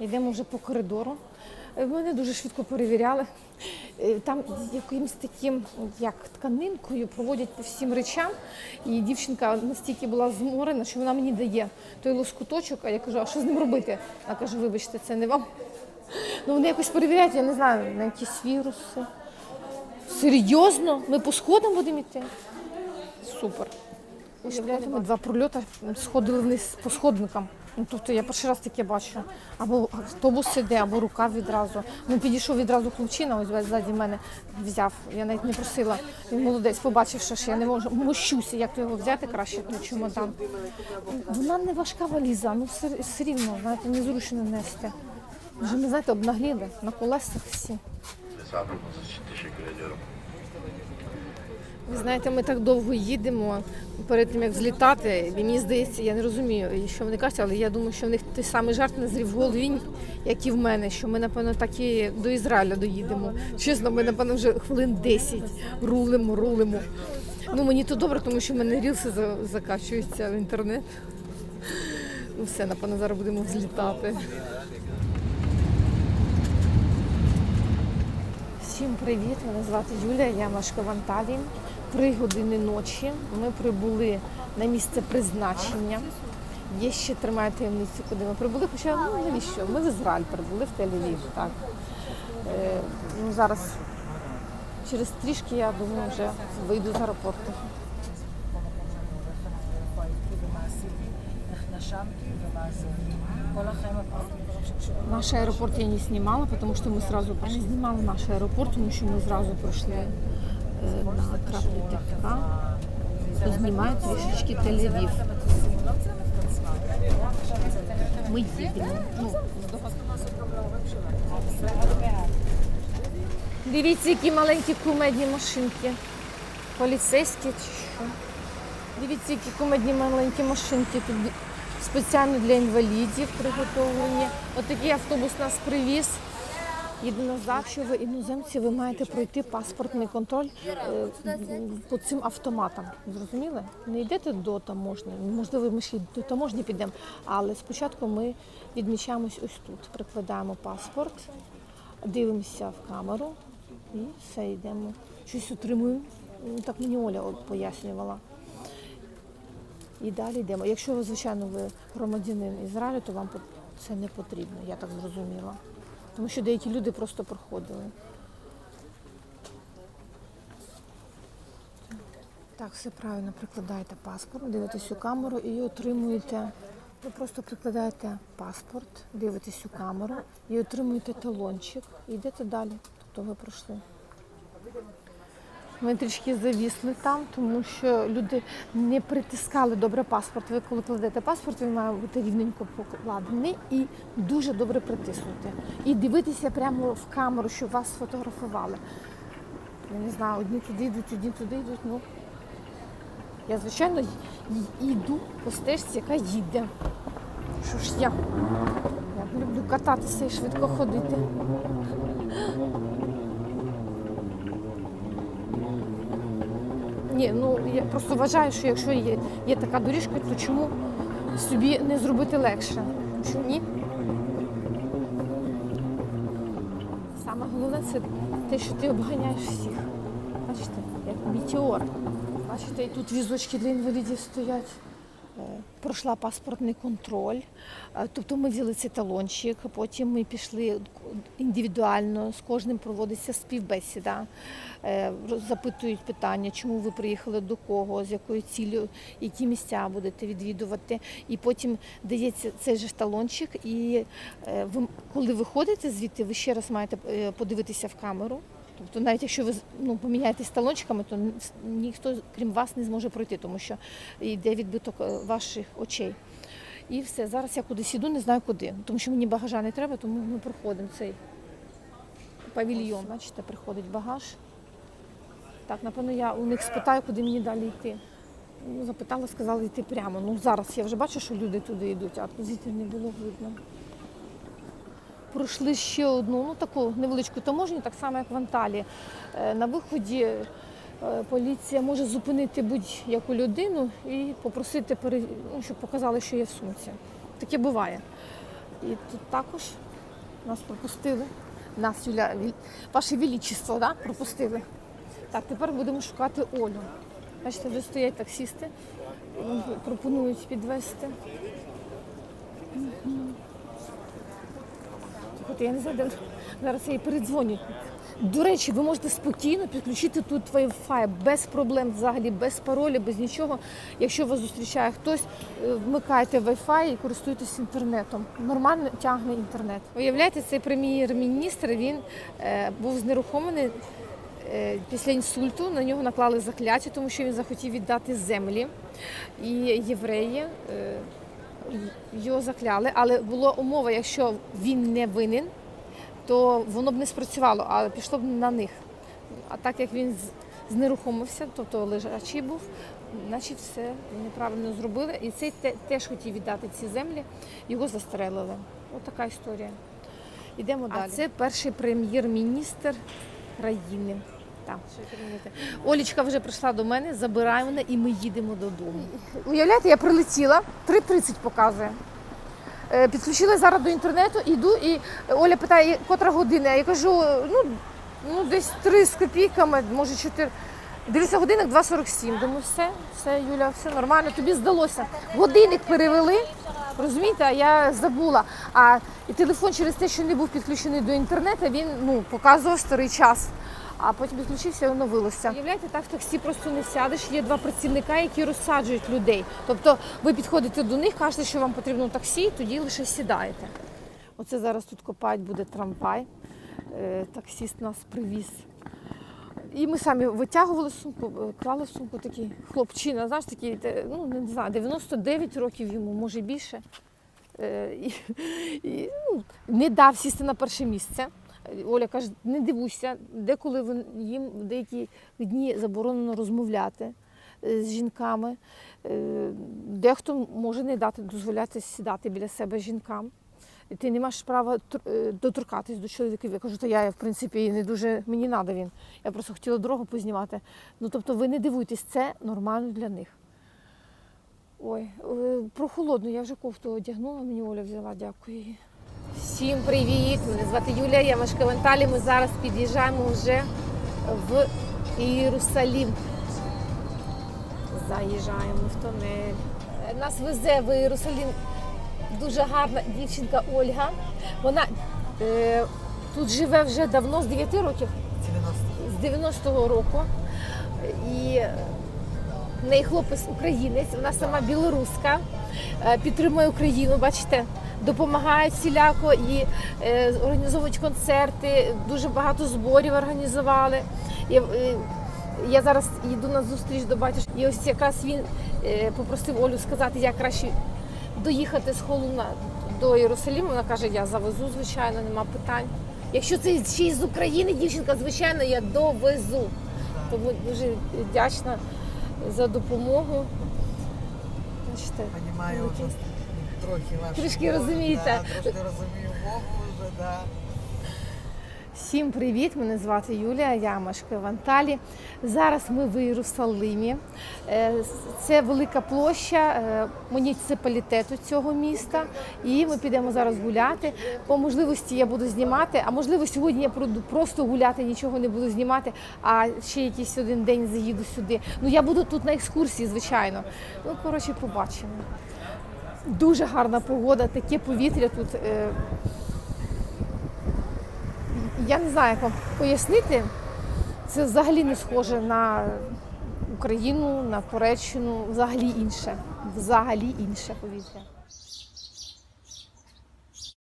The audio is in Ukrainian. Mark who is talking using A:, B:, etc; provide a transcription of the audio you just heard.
A: Йдемо вже по коридору. Е, Мене дуже швидко перевіряли. Е, Там якимось таким, як тканинкою, проводять по всім речам. І дівчинка настільки була зморена, що вона мені дає той лоскуточок, а я кажу, а що з ним робити? Вона каже, вибачте, це не вам. Ну вони якось перевіряють, я не знаю, на якісь віруси. Серйозно? Ми по сходам будемо йти? Супер. Ми два прольоти сходили вниз по сходникам. Тобто я перший раз таке бачу. Або автобус іде, або рука відразу. Ну, підійшов відразу хлопчина, ось ззаді мене взяв. Я навіть не просила. Він молодець, побачивши, що я не можу мощуся, як його взяти краще, ну, чемодан. Вона не важка валіза, ну все, все рівно, знаєте, незручно нести. Вже ми, знаєте, обнагліли на колесах всі. Ви знаєте, ми так довго їдемо перед тим, як злітати. Мені здається, я не розумію, що вони кажуть, але я думаю, що в них той самий жарт назрів в голові, як і в мене, що ми, напевно, так і до Ізраїля доїдемо. Чесно, ми, напевно, вже хвилин 10 рулимо, рулимо. Ну, мені то добре, тому що в мене рілси за- закачуються в інтернет. Ну, все, напевно, зараз будемо взлітати. Всім привіт! Мене звати Юлія, я мешкаю в Анталії. Три години ночі ми прибули на місце призначення. Є ще тримає таємницю, куди ми прибули. Хоча ну навіщо? Ми в Ізраїль прибули в Тель-Авів. Так. Е, ну, зараз через трішки, я думаю, вже вийду з аеропорту. Наш аеропорт я не знімала, тому що ми зразу я не знімала наш аеропорт, тому що ми зразу пройшли на краплі ТК. Знімаю трішечки Тель-Авів. Ми їдемо. Ну, Дивіться, які маленькі кумедні машинки. Поліцейські чи що. Дивіться, які кумедні маленькі машинки тут спеціально для інвалідів приготовлені. Отакий автобус нас привіз. Їде назад, що ви іноземці, ви маєте пройти паспортний контроль е, по цим автоматам. Зрозуміли? Не йдете до таможні. Можливо, ми ще до таможні підемо, але спочатку ми відмічаємось ось тут. Прикладаємо паспорт, дивимося в камеру і все йдемо. Щось отримуємо. Так мені Оля пояснювала. І далі йдемо. Якщо ви, звичайно, ви громадянин Ізраїлю, то вам це не потрібно, я так зрозуміла. Тому що деякі люди просто проходили. Так, все правильно, прикладаєте паспорт, дивитесь у камеру і отримуєте. Ви просто прикладаєте паспорт, дивитесь у камеру і отримуєте талончик. І йдете далі. Тобто ви пройшли. Ми трішки завісли там, тому що люди не притискали добре паспорт. Ви коли кладете паспорт, він має бути рівненько покладений і дуже добре притиснути. І дивитися прямо в камеру, щоб вас сфотографували. Я не знаю, одні туди йдуть, одні туди йдуть. Ну я звичайно йду по стежці, яка їде. Що ж я? Я люблю кататися і швидко ходити. Ні, ну я просто вважаю, що якщо є, є така доріжка, то чому собі не зробити легше? Що ні? Саме головне це те, що ти обганяєш всіх. Бачите, як метеор. Бачите, і тут візочки для інвалідів стоять. Е, Пройшла паспортний контроль, Е, тобто ми взяли цей талончик, потім ми пішли індивідуально, з кожним проводиться співбесіда, Е, запитують питання, чому ви приїхали до кого, з якою цілею, які місця будете відвідувати. І потім дається цей же талончик, і е, ви, коли виходите звідти, ви ще раз маєте е, подивитися в камеру. Тобто навіть якщо ви ну, поміняєтесь талончиками, то ніхто крім вас не зможе пройти, тому що йде відбиток ваших очей. І все, зараз я кудись іду, не знаю куди. Тому що мені багажа не треба, тому ми проходимо цей павільйон. Бачите, приходить багаж. Так, напевно, я у них спитаю, куди мені далі йти. Ну, запитала, сказали йти прямо. Ну зараз я вже бачу, що люди туди йдуть, а звідти не було видно. Пройшли ще одну, ну таку невеличку таможню, так само як в Анталії. Е, На виході поліція може зупинити будь-яку людину і попросити, ну, щоб показали, що є в сумці. Таке буває. І тут також Нас пропустили. Нас, Юля, Ваше Величество, да? пропустили. Так, тепер будемо шукати Олю. Бачите, вже стоять таксісти, пропонують підвезти. Слухайте, я не знаю, зараз я їй передзвоню. До речі, ви можете спокійно підключити тут Wi-Fi без проблем, взагалі, без паролю, без нічого. Якщо вас зустрічає хтось, е, вмикайте Wi-Fi і користуйтесь інтернетом. Нормально тягне інтернет. Уявляєте, цей прем'єр-міністр він е, був знерухомлений е, після інсульту. На нього наклали закляття, тому що він захотів віддати землі. І євреї. е, його закляли, але була умова, якщо він не винен, то воно б не спрацювало, а пішло б на них. А так як він знерухомився, тобто лежачий був, значить все неправильно зробили. І цей теж хотів віддати ці землі, його застрелили. Ось така історія. Йдемо далі. А це перший прем'єр-міністр країни. Так. Олічка вже прийшла до мене, забирає мене і ми їдемо додому. Уявляєте, я прилетіла, 3.30 показує. Е, Підключила зараз до інтернету, іду, і Оля питає, котра година. Я кажу, ну, ну десь 3 з копійками, може 4. Дивлюся, годинник 2.47. Думаю, все, все, Юля, все нормально. Тобі здалося. Годинник перевели, розумієте, а я забула. А і телефон через те, що не був підключений до інтернету, він ну, показував старий час. А потім підключився і оновилося. Уявляєте, так в таксі просто не сядеш. Є два працівника, які розсаджують людей. Тобто ви підходите до них, кажете, що вам потрібно таксі, і тоді лише сідаєте. Оце зараз тут копають буде трамвай. Е, Таксіст нас привіз. І ми самі витягували сумку, е, клали в сумку такий хлопчина, знаєш, такий, ну не знаю, 99 років йому, може більше. Е, І, і, ну, не дав сісти на перше місце. Оля каже, не дивуйся, деколи їм в деякі дні заборонено розмовляти е, з жінками. Е, Дехто може не дати дозволяти сідати біля себе жінкам. Ти не маєш права е, доторкатись до чоловіків. Я кажу, то я в принципі не дуже мені треба він. Я просто хотіла дорогу познімати. Ну тобто ви не дивуйтесь, це нормально для них. Ой, прохолодно, я вже кофту одягнула, мені Оля взяла, дякую їй. Всім привіт! Мене звати Юлія, я мешкаю в. Ми зараз під'їжджаємо вже в Єрусалім. Заїжджаємо в тунель. Е, Нас везе в Єрусалім дуже гарна дівчинка Ольга. Вона е, тут живе вже давно, з 9 років. З 90-го року. І в неї хлопець українець, вона сама білоруска, е, підтримує Україну, бачите, допомагає всіляко і е, організовують концерти, дуже багато зборів організували. Е, я зараз їду на зустріч до батюшки, і ось якраз він е, попросив Олю сказати, як краще доїхати з Холуна до Єрусалиму. Вона каже, я завезу, звичайно, нема питань. Якщо це ще й з України, дівчинка, звичайно, я довезу. Тому дуже вдячна за допомогу. Бачите,
B: Понімаю трохи вашу
A: Трішки розумієте.
B: Да, трошки розумію мову вже, да.
A: Всім привіт! Мене звати Юлія, я мешкаю в Анталі. Зараз ми в Єрусалимі. Е, Це велика площа е, муніципалітету цього міста. І ми підемо зараз гуляти. По можливості я буду знімати, а можливо, сьогодні я буду просто гуляти, нічого не буду знімати, а ще якийсь один день заїду сюди. Ну я буду тут на екскурсії, звичайно. Ну, коротше, побачимо. Дуже гарна погода, таке повітря тут. е, я не знаю, як вам пояснити. Це взагалі не схоже на Україну, на Туреччину, взагалі інше. Взагалі інше повітря.